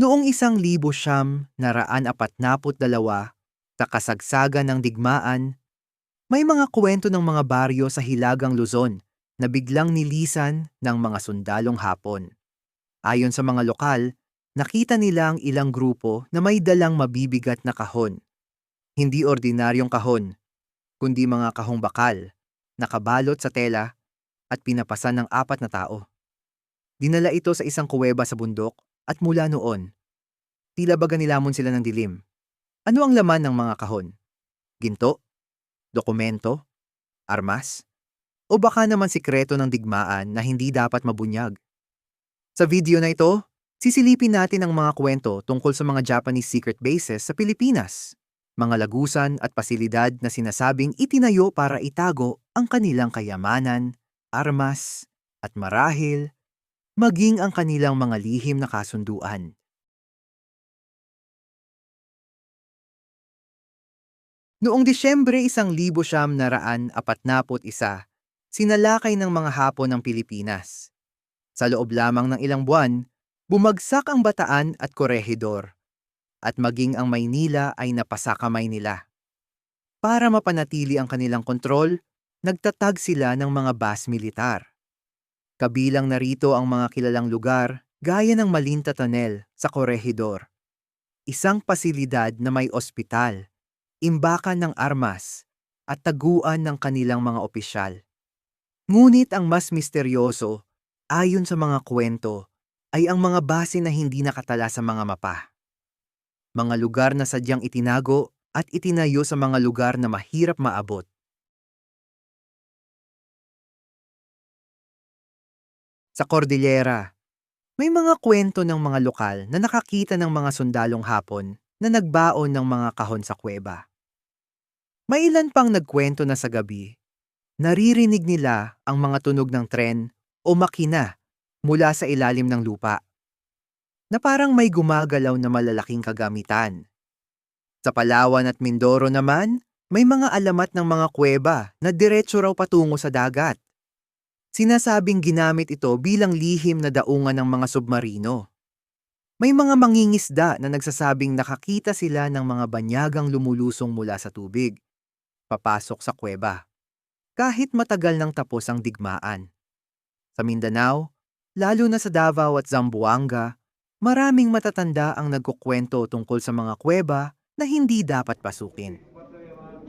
Noong isang libo siyam naraan apat naput dalawa, sa kasagsagan ng digmaan, may mga kwento ng mga baryo sa Hilagang Luzon na biglang nilisan ng mga sundalong Hapon. Ayon sa mga lokal, nakita nila ang ilang grupo na may dalang mabibigat na kahon. Hindi ordinaryong kahon, kundi mga kahong bakal, nakabalot sa tela at pinapasan ng apat na tao. Dinala ito sa isang kuweba sa bundok at mula noon, tila baga nilamon sila ng dilim. Ano ang laman ng mga kahon? Ginto? Dokumento? Armas? O baka naman sikreto ng digmaan na hindi dapat mabunyag? Sa video na ito, sisilipin natin ang mga kwento tungkol sa mga Japanese secret bases sa Pilipinas, mga lagusan at pasilidad na sinasabing itinayo para itago ang kanilang kayamanan, armas, at marahil, maging ang kanilang mga lihim na kasunduan. Noong Disyembre isang libo siyam naraan apat naput isa, sinalakay ng mga Hapon ng Pilipinas. Sa loob lamang ng ilang buwan, bumagsak ang Bataan at Corregidor, at maging ang Maynila ay napasakamay nila. Para mapanatili ang kanilang kontrol, nagtatag sila ng mga bas militar. Kabilang narito ang mga kilalang lugar gaya ng Malinta Tunnel sa Corregidor. Isang pasilidad na may ospital, imbakan ng armas, at taguan ng kanilang mga opisyal. Ngunit ang mas misteryoso, ayon sa mga kwento, ay ang mga base na hindi nakatala sa mga mapa. Mga lugar na sadyang itinago at itinayo sa mga lugar na mahirap maabot. Sa Cordillera, may mga kwento ng mga lokal na nakakita ng mga sundalong hapon na nagbaon ng mga kahon sa kuweba. May ilan pang nagkwento na sa gabi, naririnig nila ang mga tunog ng tren o makina mula sa ilalim ng lupa, na parang may gumagalaw na malalaking kagamitan. Sa Palawan at Mindoro naman, may mga alamat ng mga kuweba na diretso raw patungo sa dagat. Sinasabing ginamit ito bilang lihim na daungan ng mga submarino. May mga mangingisda na nagsasabing nakakita sila ng mga banyagang lumulusong mula sa tubig papasok sa kuweba. Kahit matagal nang tapos ang digmaan. Sa Mindanao, lalo na sa Davao at Zamboanga, maraming matatanda ang nagkukwento tungkol sa mga kuweba na hindi dapat pasukin.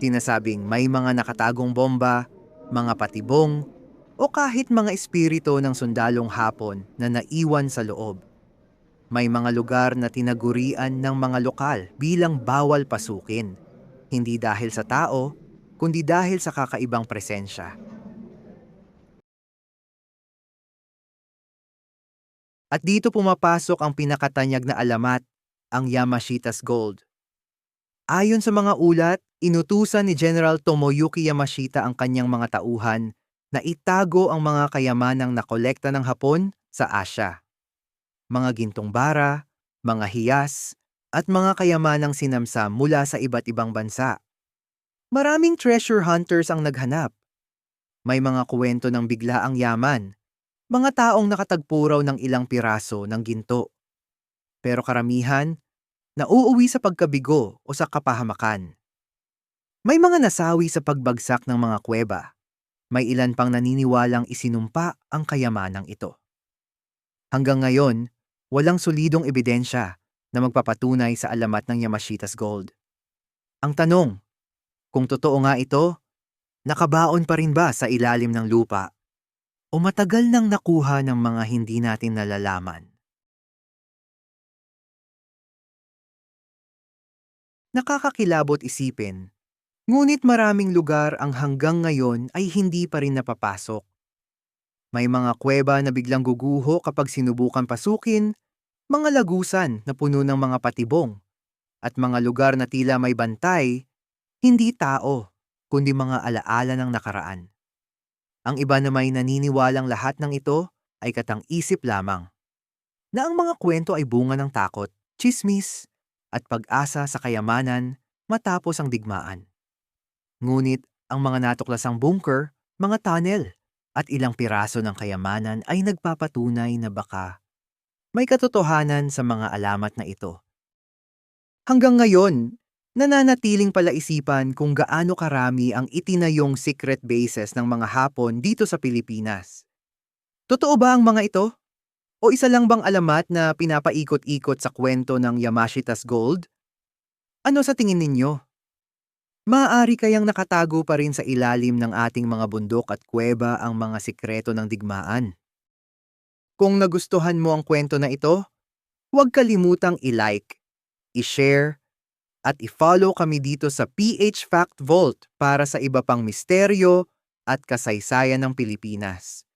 Tinasabing may mga nakatagong bomba, mga patibong, o kahit mga espiritu ng sundalong hapon na naiwan sa loob. May mga lugar na tinagurian ng mga lokal bilang bawal pasukin, hindi dahil sa tao, kundi dahil sa kakaibang presensya. At dito pumapasok ang pinakatanyag na alamat, ang Yamashita's Gold. Ayon sa mga ulat, inutusan ni General Tomoyuki Yamashita ang kanyang mga tauhan na itago ang mga kayamanang nakolekta ng Hapon sa Asya. Mga gintong bara, mga hiyas, at mga kayamanang sinamsam mula sa iba't ibang bansa. Maraming treasure hunters ang naghanap. May mga kwento ng biglaang yaman, mga taong nakatagpo raw ng ilang piraso ng ginto. Pero karamihan, nauuwi sa pagkabigo o sa kapahamakan. May mga nasawi sa pagbagsak ng mga kuweba. May ilan pang naniniwalang isinumpa ang kayamanang ito. Hanggang ngayon, walang solidong ebidensya na magpapatunay sa alamat ng Yamashita's Gold. Ang tanong, kung totoo nga ito, nakabaon pa rin ba sa ilalim ng lupa? O matagal nang nakuha ng mga hindi natin nalalaman? Nakakakilabot isipin, ngunit maraming lugar ang hanggang ngayon ay hindi pa rin napapasok. May mga kuweba na biglang guguho kapag sinubukan pasukin, mga lagusan na puno ng mga patibong, at mga lugar na tila may bantay hindi tao, kundi mga alaala ng nakaraan. Ang iba na may naniniwalang lahat ng ito ay katang-isip lamang. Na ang mga kwento ay bunga ng takot, chismis, at pag-asa sa kayamanan matapos ang digmaan. Ngunit ang mga natuklasang bunker, mga tunnel, at ilang piraso ng kayamanan ay nagpapatunay na baka may katotohanan sa mga alamat na ito. Hanggang ngayon, nananatiling palaisipan kung gaano karami ang itinayong secret bases ng mga Hapon dito sa Pilipinas. Totoo ba ang mga ito? O isa lang bang alamat na pinapaikot-ikot sa kwento ng Yamashita's Gold? Ano sa tingin ninyo? Maaari kayang nakatago pa rin sa ilalim ng ating mga bundok at kuweba ang mga sikreto ng digmaan. Kung nagustuhan mo ang kwento na ito, huwag kalimutang i-like, i-share, at i-follow kami dito sa PH Fact Vault para sa iba pang misteryo at kasaysayan ng Pilipinas.